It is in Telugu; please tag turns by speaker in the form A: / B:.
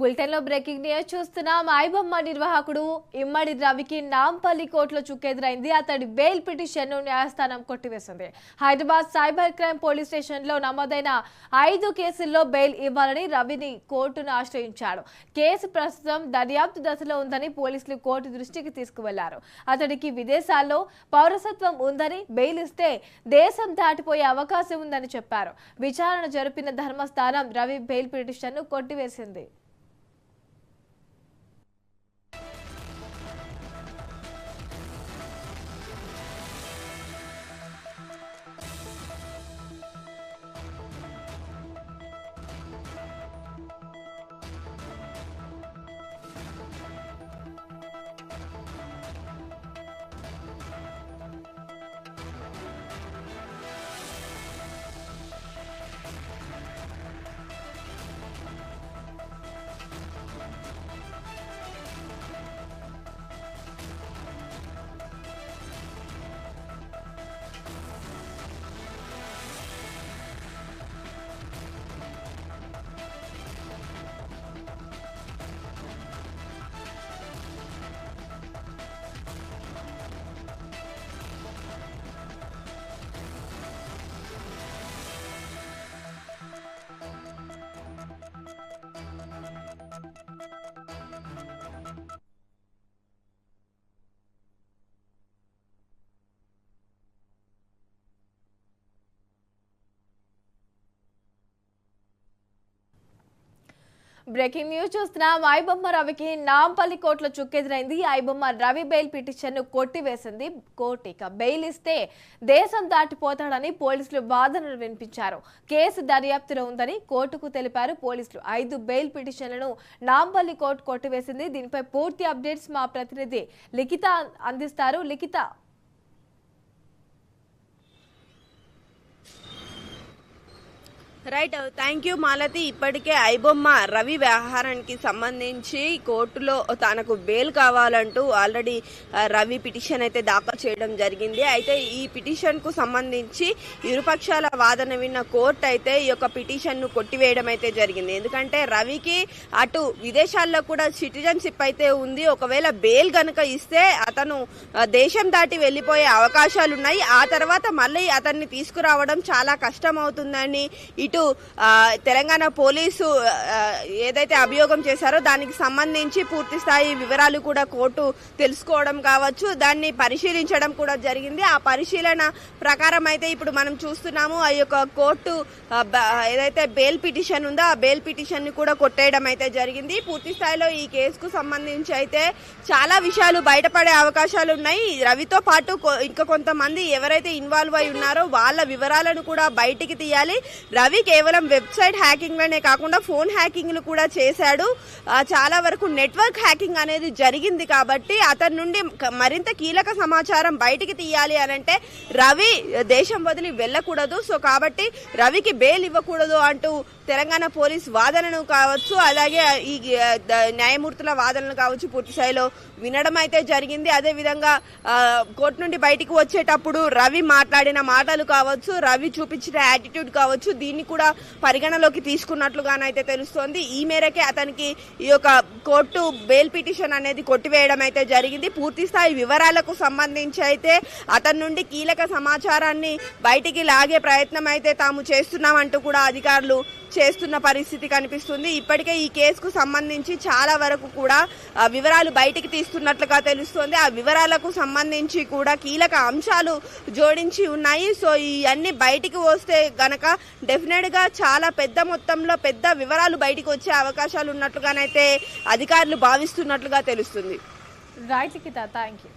A: బులెటిన్లో బ్రేకింగ్ న్యూస్ చూస్తున్నాం. ఐబొమ్మ నిర్వాహకుడు ఇమ్మడి రవికి నాంపల్లి కోర్టులో చుక్కెదురైంది. అతడి బెయిల్ పిటిషన్ను న్యాయస్థానం కొట్టివేసింది. హైదరాబాద్ సైబర్ క్రైమ్ పోలీస్ స్టేషన్లో నమోదైన ఐదు కేసుల్లో బెయిల్ ఇవ్వాలని రవిని కోర్టును ఆశ్రయించాడు. కేసు ప్రస్తుతం దర్యాప్తు దశలో ఉందని పోలీసులు కోర్టు దృష్టికి తీసుకువెళ్ళారు. అతడికి విదేశాల్లో పౌరసత్వం ఉందని బెయిల్ ఇస్తే దేశం దాటిపోయే అవకాశం ఉందని చెప్పారు. విచారణ జరిపిన ధర్మస్థానం రవి బెయిల్ పిటిషన్ను కొట్టివేసింది. బ్రేకింగ్ న్యూస్ చూస్తున్నాం ఐబొమ్మ రవికి నాంపల్లి కోర్టులో చుక్కెదురైంది. ఐబొమ్మ రవి బెయిల్ పిటిషన్ను కొట్టివేసింది. కోర్టు ఇక బెయిల్ ఇస్తే దేశం దాటిపోతాడని పోలీసులు వాదనలు వినిపించారు. కేసు దర్యాప్తులో ఉందని కోర్టుకు తెలిపారు. పోలీసులు ఐదు బెయిల్ పిటిషన్లను నాంపల్లి కోర్టు కొట్టివేసింది. దీనిపై పూర్తి అప్డేట్స్ మా ప్రతినిధి లిఖిత అందిస్తారు. Likhitha
B: right thank you Malathi ఇప్పటికే ఐబొమ్మ రవి వ్యవహారానికి సంబంధించి కోర్టులో తనకు బెయిల్ కావాలంటూ ఆల్రెడీ రవి పిటిషన్ అయితే దాఖలు చేయడం జరిగింది. అయితే ఈ పిటిషన్కు సంబంధించి ఇరుపక్షాల వాదన విన్న కోర్టు అయితే ఈ యొక్క పిటిషన్ను కొట్టివేయడం అయితే జరిగింది. ఎందుకంటే రవికి అటు విదేశాల్లో కూడా సిటిజన్షిప్ అయితే ఉంది. ఒకవేళ బెయిల్ గనుక ఇస్తే అతను దేశం దాటి వెళ్ళిపోయే అవకాశాలు ఉన్నాయి ఆ తర్వాత మళ్ళీ అతన్ని తీసుకురావడం చాలా కష్టం అవుతుందని ఇటు ఆ, తెలంగాణ పోలీసు ఏదైతే అభియోగం చేశారో దానికి సంబంధించి పూర్తి స్థాయి వివరాలు కూడా కోర్టు తెలుసుకోవడం కావచ్చు. దాన్ని పరిశీలించడం కూడా జరిగింది. ఆ పరిశీలన ప్రకారం అయితే ఇప్పుడు మనం చూస్తున్నాము ఆ యొక్క కోర్టు ఏదైతే బెయిల్ పిటిషన్ ఉందో ఆ బెయిల్ పిటిషన్ని కూడా కొట్టేయడం అయితే జరిగింది. పూర్తి స్థాయిలో ఈ కేసుకు సంబంధించి అయితే చాలా విషయాలు బయటపడే అవకాశాలు ఉన్నాయి. రవితో పాటు ఇంకా కొంతమంది ఎవరైతే ఇన్వాల్వ్ అయి ఉన్నారో వాళ్ళ వివరాలను కూడా బయటికి తీయాలి. రవి కేవలం వెబ్సైట్ హ్యాకింగ్లోనే కాకుండా ఫోన్ హ్యాకింగ్లు కూడా చేశాడు. చాలా వరకు నెట్వర్క్ హ్యాకింగ్ అనేది జరిగింది కాబట్టి అతని నుండి మరింత కీలక సమాచారం బయటికి తీయాలి అనంటే రవి దేశం వదిలి వెళ్ళకూడదు. సో కాబట్టి రవికి బెయిల్ ఇవ్వకూడదు అంటూ తెలంగాణ పోలీస్ వాదనను కావచ్చు అలాగే ఈ న్యాయమూర్తుల వాదనలు కావచ్చు పూర్తి స్థాయిలో వినడం అయితే జరిగింది. అదే విధంగా కోర్టు నుండి బయటికి వచ్చేటప్పుడు రవి మాట్లాడిన మాటలు కావచ్చు రవి చూపించిన యాటిట్యూడ్ కావచ్చు దీన్ని కూడా కూడా పరిగణలోకి తీసుకున్నట్లుగానైతే తెలుస్తోంది. ఈ మేరకే అతనికి ఈ యొక్క కోర్టు బెయిల్ పిటిషన్ అనేది కొట్టివేయడం అయితే జరిగింది. పూర్తి స్థాయి వివరాలకు సంబంధించి అయితే అతని నుండి కీలక సమాచారాన్ని బయటికి లాగే ప్రయత్నం అయితే తాము చేస్తున్నామంటూ కూడా అధికారులు చేస్తున్న పరిస్థితి కనిపిస్తుంది. ఇప్పటికే ఈ కేసుకు సంబంధించి చాలా వరకు కూడా వివరాలు బయటికి తీస్తున్నట్లుగా తెలుస్తోంది. ఆ వివరాలకు సంబంధించి కూడా కీలక అంశాలు జోడించి ఉన్నాయి. సో ఇవన్నీ బయటికి వస్తే గనక డెఫినెట్ గా చాలా పెద్ద మొత్తంలో పెద్ద వివరాలు బయటకు వచ్చే అవకాశాలు ఉన్నట్లుగానైతే అధికారులు భావిస్తున్నట్లుగా తెలుస్తుంది.
A: Right thank you